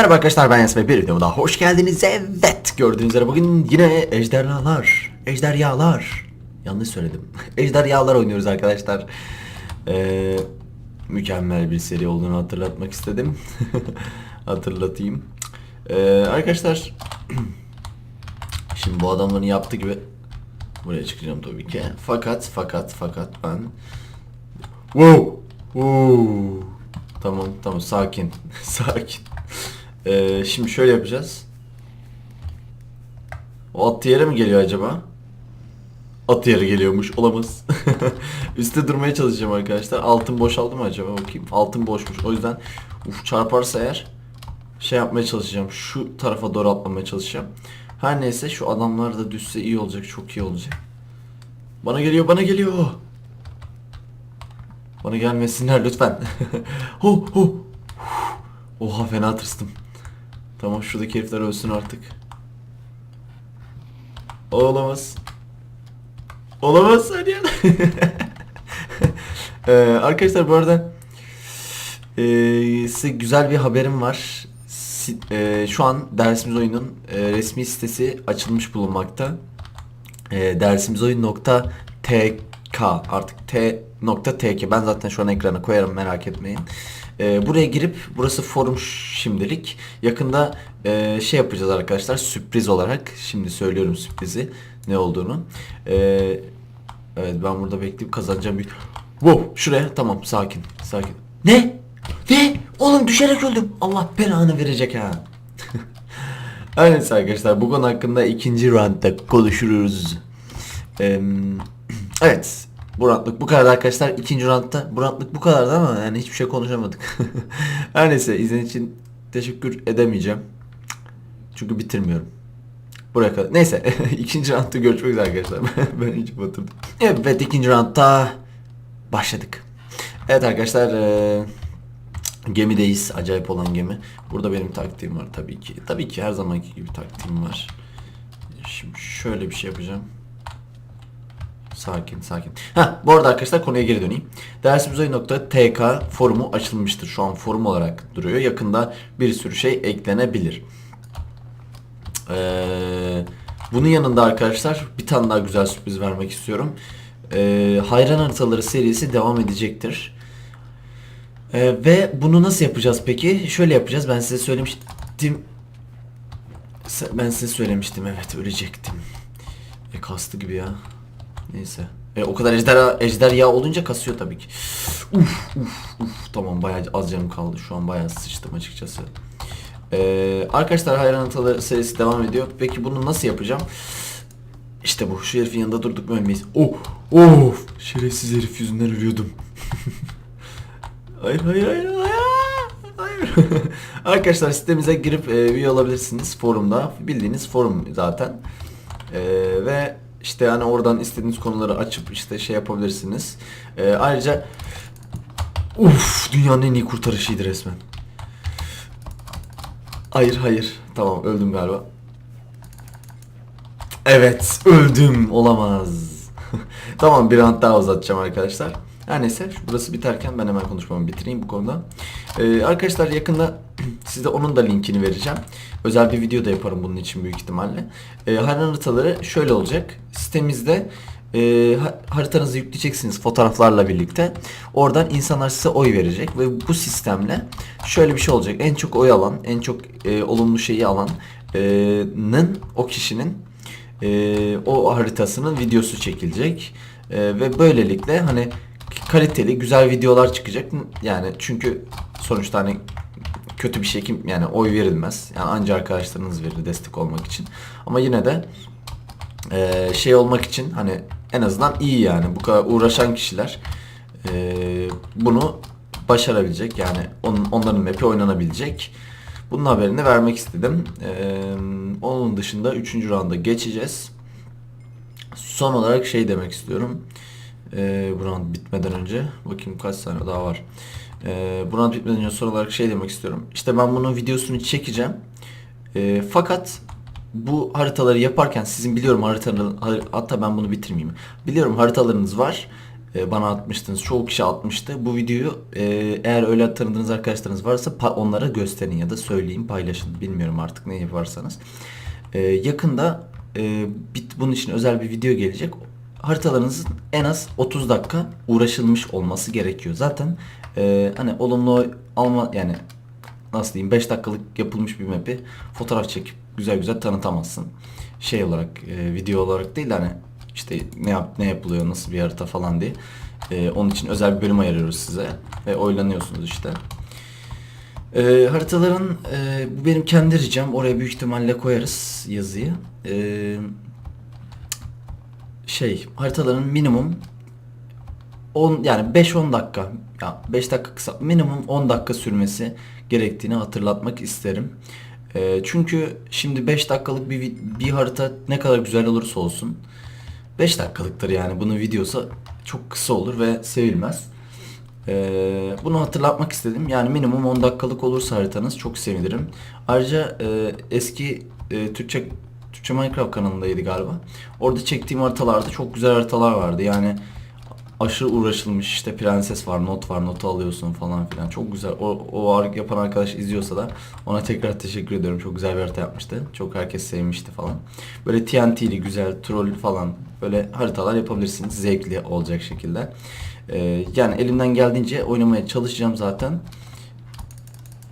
Merhaba arkadaşlar ben Yasmin bir videoma daha hoş geldiniz. Evet gördüğünüz üzere bugün yine ejderhalar, ejderyalar. Yanlış söyledim. ejderyalar oynuyoruz arkadaşlar. Ee, mükemmel bir seri olduğunu hatırlatmak istedim. Hatırlatayım. Ee, arkadaşlar şimdi bu adamların yaptığı gibi buraya çıkacağım tabii ki. Fakat fakat fakat ben Wow. Wow. Tamam tamam sakin. sakin. Ee, şimdi şöyle yapacağız. O at yere mi geliyor acaba? At yere geliyormuş. Olamaz. Üste durmaya çalışacağım arkadaşlar. Altın boşaldı mı acaba? Bakayım. Altın boşmuş. O yüzden uf çarparsa eğer şey yapmaya çalışacağım. Şu tarafa doğru atlamaya çalışacağım. Her neyse şu adamlar da düşse iyi olacak. Çok iyi olacak. Bana geliyor, bana geliyor. Bana gelmesinler lütfen. ho ho. Oha fena tırstım. Tamam şuradaki herifler ölsün artık. Olamaz. Olamaz saniye. ee, arkadaşlar bu arada ee, size güzel bir haberim var. Si- ee, şu an dersimiz oyunun ee, resmi sitesi açılmış bulunmakta. E, dersimizoyun.tk artık t.tk ben zaten şu an ekrana koyarım merak etmeyin. E, buraya girip burası forum şimdilik. Yakında e, şey yapacağız arkadaşlar sürpriz olarak. Şimdi söylüyorum sürprizi ne olduğunu. E, evet ben burada bekleyip kazanacağım bir... Wow şuraya tamam sakin sakin. Ne? Ne? Oğlum düşerek öldüm. Allah belanı verecek ha. Neyse arkadaşlar bu konu hakkında ikinci roundda konuşuruz. Eee, evet. Bu roundluk bu kadar arkadaşlar. İkinci roundda bu roundluk bu kadardı ama yani hiçbir şey konuşamadık. Her neyse izlediğiniz için teşekkür edemeyeceğim. Çünkü bitirmiyorum. Buraya kadar. Neyse ikinci roundda görüşmek üzere arkadaşlar. ben hiç batırdım. Evet ikinci roundda başladık. Evet arkadaşlar eee Gemideyiz. Acayip olan gemi. Burada benim taktiğim var tabii ki. Tabii ki her zamanki gibi taktiğim var. Şimdi şöyle bir şey yapacağım. Sakin sakin. Ha bu arada arkadaşlar konuya geri döneyim. Dersimizoy.tk forumu açılmıştır. Şu an forum olarak duruyor. Yakında bir sürü şey eklenebilir. Ee, bunun yanında arkadaşlar bir tane daha güzel sürpriz vermek istiyorum. Ee, Hayran Haritaları serisi devam edecektir. Ee, ve bunu nasıl yapacağız peki? Şöyle yapacağız. Ben size söylemiştim. Ben size söylemiştim. Evet ölecektim. E kastı gibi ya. Neyse. E, o kadar ejderha, ejderha olunca kasıyor tabii ki. Uf uf uf. Tamam bayağı az canım kaldı. Şu an bayağı sıçtım açıkçası. Ee, arkadaşlar Hayran Ataları serisi devam ediyor. Peki bunu nasıl yapacağım? İşte bu. Şu herifin yanında durduk mu ölmeyiz. Oh, of. Şerefsiz herif yüzünden ölüyordum. Hayır hayır hayır hayır. Hayır. Arkadaşlar sitemize girip e, üye olabilirsiniz forumda. Bildiğiniz forum zaten. E, ve işte hani oradan istediğiniz konuları açıp işte şey yapabilirsiniz. E, ayrıca Uf dünyanın en iyi kurtarışıydı resmen. Hayır hayır. Tamam öldüm galiba. Evet öldüm olamaz. tamam bir rant daha uzatacağım arkadaşlar. Her neyse burası biterken ben hemen konuşmamı bitireyim bu konuda. Ee, arkadaşlar yakında size onun da linkini vereceğim. Özel bir video da yaparım bunun için büyük ihtimalle. Ee, haritaları şöyle olacak. Sitemizde e, ha- haritanızı yükleyeceksiniz fotoğraflarla birlikte. Oradan insanlar size oy verecek ve bu sistemle şöyle bir şey olacak. En çok oy alan, en çok e, olumlu şeyi alanın o kişinin e, o haritasının videosu çekilecek. E, ve böylelikle hani kaliteli güzel videolar çıkacak. Yani çünkü sonuçta hani kötü bir şey kim yani oy verilmez. Yani ancak arkadaşlarınız verir destek olmak için. Ama yine de e, şey olmak için hani en azından iyi yani bu kadar uğraşan kişiler e, bunu başarabilecek yani on, onların map'i oynanabilecek. Bunun haberini vermek istedim. E, onun dışında 3. rounda geçeceğiz. Son olarak şey demek istiyorum. E, bu bitmeden önce bakayım kaç saniye daha var. E, bu bitmeden önce son olarak şey demek istiyorum. İşte ben bunun videosunu çekeceğim. E, fakat bu haritaları yaparken sizin biliyorum haritaların har- hatta ben bunu bitirmeyeyim. Biliyorum haritalarınız var. e, bana atmıştınız. Çoğu kişi atmıştı. Bu videoyu e, eğer öyle tanıdığınız arkadaşlarınız varsa onlara gösterin ya da söyleyin, paylaşın. Bilmiyorum artık ne yaparsanız. E, yakında e, bit bunun için özel bir video gelecek. Haritalarınızın en az 30 dakika uğraşılmış olması gerekiyor. Zaten e, hani olumlu alma yani nasıl diyeyim 5 dakikalık yapılmış bir map'i fotoğraf çekip güzel güzel tanıtamazsın. Şey olarak e, video olarak değil de hani işte ne yap ne yapılıyor nasıl bir harita falan diye. E, onun için özel bir bölüm ayırıyoruz size ve oylanıyorsunuz işte. E, haritaların e, bu benim kendi ricam oraya büyük ihtimalle koyarız yazıyı. E, şey haritaların minimum 10 yani 5-10 dakika ya 5 dakika kısa minimum 10 dakika sürmesi gerektiğini hatırlatmak isterim. Ee, çünkü şimdi 5 dakikalık bir bir harita ne kadar güzel olursa olsun 5 dakikalıktır yani bunun videosu çok kısa olur ve sevilmez. Ee, bunu hatırlatmak istedim. Yani minimum 10 dakikalık olursa haritanız çok sevinirim. Ayrıca e, eski e, Türkçe Türkçe Minecraft kanalındaydı galiba. Orada çektiğim haritalarda çok güzel haritalar vardı. Yani aşırı uğraşılmış işte prenses var, not var, notu alıyorsun falan filan. Çok güzel. O, o yapan arkadaş izliyorsa da ona tekrar teşekkür ediyorum. Çok güzel bir harita yapmıştı. Çok herkes sevmişti falan. Böyle TNT'li güzel, troll falan böyle haritalar yapabilirsiniz. Zevkli olacak şekilde. Ee, yani elimden geldiğince oynamaya çalışacağım zaten.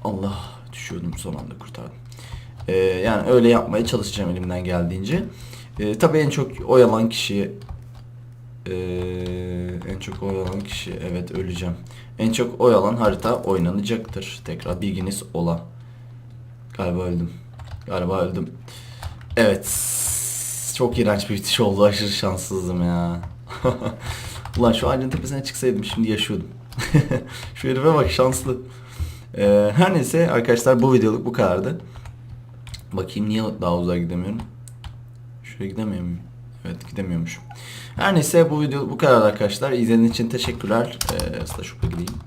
Allah düşüyordum son anda kurtardım. Ee, yani öyle yapmaya çalışacağım elimden geldiğince. Ee, tabii en çok oyalan kişi ee, en çok oy alan kişi evet öleceğim. En çok oy alan harita oynanacaktır. Tekrar bilginiz ola. Galiba öldüm. Galiba öldüm. Evet. Çok iğrenç bir bitiş oldu. Aşırı şanssızdım ya. Ulan şu ağacın tepesine çıksaydım şimdi yaşıyordum. şu herife bak şanslı. Ee, her neyse arkadaşlar bu videoluk bu kadardı. Bakayım niye daha uzağa gidemiyorum. Şuraya gidemiyor muyum? Evet gidemiyormuşum. Her neyse bu video bu kadar arkadaşlar. İzlediğiniz için teşekkürler. Ee, Sıla şuraya gideyim.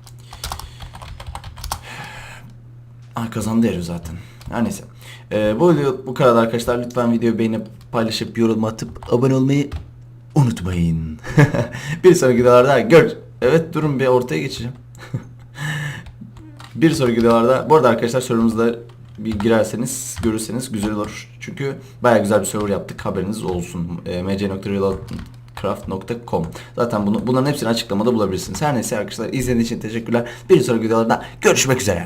Ah kazandı herif zaten. Her neyse. Ee, bu video bu kadar arkadaşlar. Lütfen videoyu beğenip paylaşıp yorum atıp abone olmayı unutmayın. bir sonraki videolarda gör. Evet durun bir ortaya geçeceğim. bir sonraki videolarda bu arada arkadaşlar sorumuzda bir girerseniz görürseniz güzel olur. Çünkü baya güzel bir server yaptık haberiniz olsun. E, mc.realcraft.com Zaten bunu, bunların hepsini açıklamada bulabilirsiniz. Her neyse arkadaşlar izlediğiniz için teşekkürler. Bir sonraki videolarda görüşmek üzere.